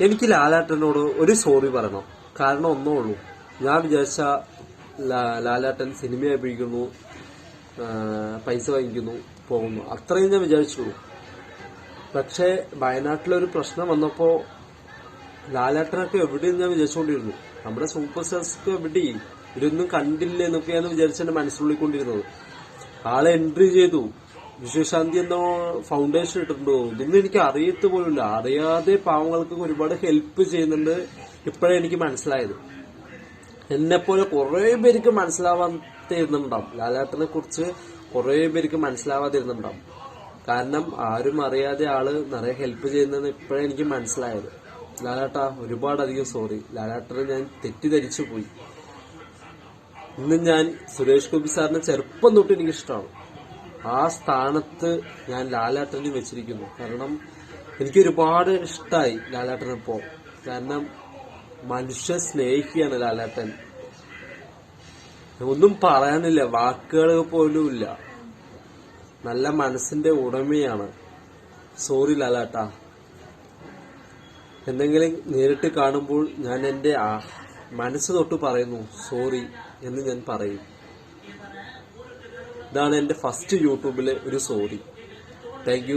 എനിക്ക് ലാലാട്ടനോട് ഒരു സോറി പറയണം. കാരണം ഒന്നേ ഉള്ളൂ. ഞാൻ വിചാരിച്ച ലാലാട്ടൻ സിനിമ അഭിനയിക്കുന്നു പൈസ വാങ്ങിക്കുന്നു പോകുന്നു. അത്രയും ഞാൻ വിചാരിച്ചുള്ളൂ. പക്ഷേ വയനാട്ടിലൊരു പ്രശ്നം വന്നപ്പോൾ ലാലാട്ടനൊക്കെ എവിടെയും ഞാൻ വിചാരിച്ചുകൊണ്ടിരുന്നു. നമ്മുടെ സൂപ്പർ സ്റ്റാർസ് എവിടെ ഇതൊന്നും കണ്ടില്ല എന്നൊക്കെയാണ് വിചാരിച്ചെന്റെ മനസ്സിലുള്ളിക്കൊണ്ടിരുന്നത് ആളെ എൻട്രി ചെയ്തു. വിശ്വശാന്തി എന്നോ ഫൗണ്ടേഷൻ ഇട്ടിട്ടുണ്ടോ? ഇതൊന്നും എനിക്ക് അറിയത്ത് പോലുമില്ല. അറിയാതെ പാവങ്ങൾക്ക് ഒരുപാട് ഹെൽപ്പ് ചെയ്യുന്നുണ്ട് ഇപ്പോഴേ എനിക്ക് മനസ്സിലായത്. എന്നെപ്പോലെ പോലെ കുറെ പേർക്ക് മനസ്സിലാവാതിരുന്നുണ്ടാവും. ലാലാട്ടനെ കുറിച്ച് കുറെ പേർക്ക് മനസ്സിലാവാതിരുന്നുണ്ടാവും. കാരണം ആരും അറിയാതെ ആൾ നിറയെ ഹെൽപ്പ് ചെയ്യുന്നതെന്ന് ഇപ്പോഴേ എനിക്ക് മനസ്സിലായത്. ലാലാട്ട ഒരുപാടധികം സോറി ലാലാട്ടനെ ഞാൻ തെറ്റിദ്ധരിച്ചു പോയി ഇന്ന് ഞാൻ സുരേഷ് ഗോപി സാറിനെ ചെറുപ്പം തൊട്ട് എനിക്ക് ഇഷ്ടമാണ് ആ സ്ഥാനത്ത് ഞാൻ ലാലാട്ടനെ വെച്ചിരിക്കുന്നു. കാരണം എനിക്ക് ഒരുപാട് ഇഷ്ടമായി ലാലാട്ടനിപ്പോ കാരണം മനുഷ്യ സ്നേഹിക്കുകയാണ് ലാലാട്ടൻ. ഒന്നും പറയാനില്ല വാക്കുകൾ പോലുമില്ല. നല്ല മനസ്സിന്റെ ഉടമയാണ്. സോറി ലാലാട്ട. എന്തെങ്കിലും നേരിട്ട് കാണുമ്പോൾ ഞാൻ എന്റെ മനസ്സ് തൊട്ട് പറയുന്നു സോറി എന്ന് ഞാൻ പറയും. ഇതാണ് എന്റെ ഫസ്റ്റ് യൂട്യൂബിലെ ഒരു സോറി താങ്ക്